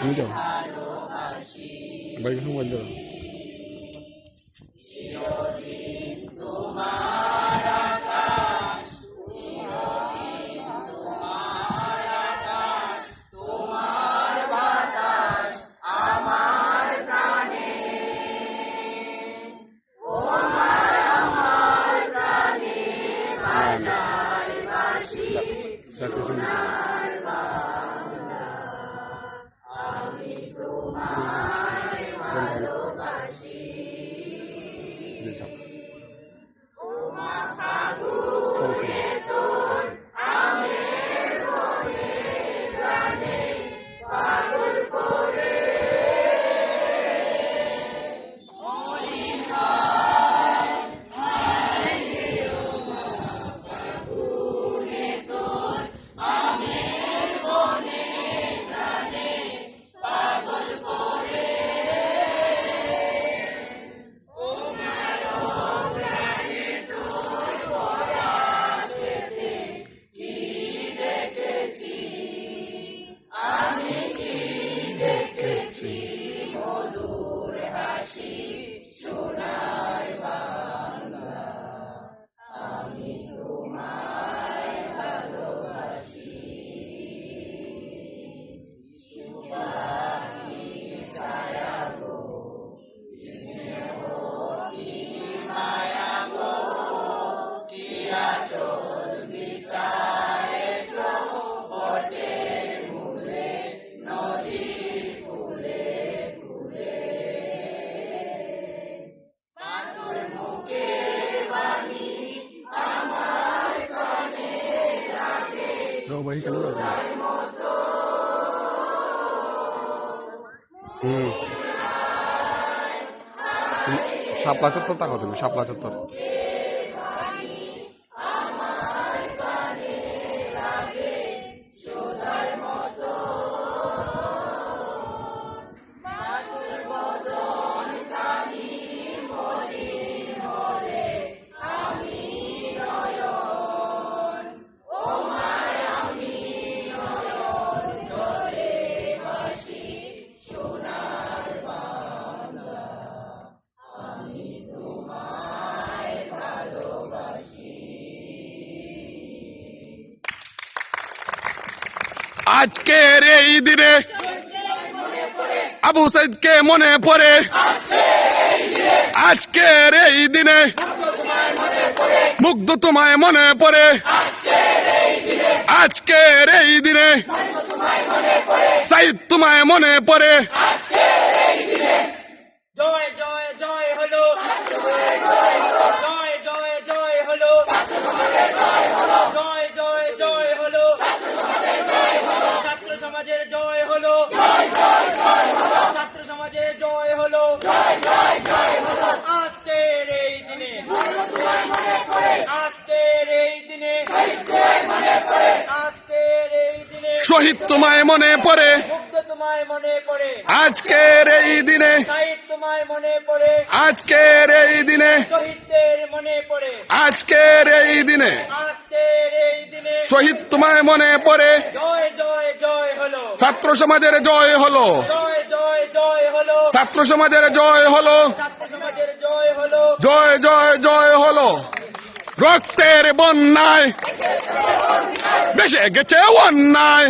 완전. 말 성관절. Doctor সঙ্গে জি নৌবাহী কেন যাবে হুম চত্বর তাকাও তুমি? শাপলা চত্বর। আজকের এই দিনে আবু সাইদকে মনে পড়ে। আজকের এই দিনে মুগ্ধ তোমায় মনে পড়ে। আজকের এই দিনে সাইদ তোমায় মনে পড়ে জয় জয় জয় হলো জয় জয় জয় হলো জয় জয় জয় হলো ছাত্র সমাজের জয় হলো। ছাত্র সমাজের জয় হলো। আজকের এই দিনে। আজকের এই দিনে। আজকের এই দিনে। শহীদ তোমায় মনে পড়ে। মুগ্ধ তোমায় মনে পড়ে। আজকের এই দিনে। সাহিদ তোমায় মনে পড়ে। আজকের এই দিনে। শহীদদের মনে পড়ে। আজকের এই দিনে। আজকের এই দিনে। শহীদ তোমায় মনে পড়ে। জয় জয় জয় হলো। ছাত্র সমাজের জয় হলো। জয় জয় জয় হলো। ছাত্র সমাজের জয় হলো। জয় জয় জয় জয় হলো। রক্তের বন্যায়। বেশে গেছে অন্যায়।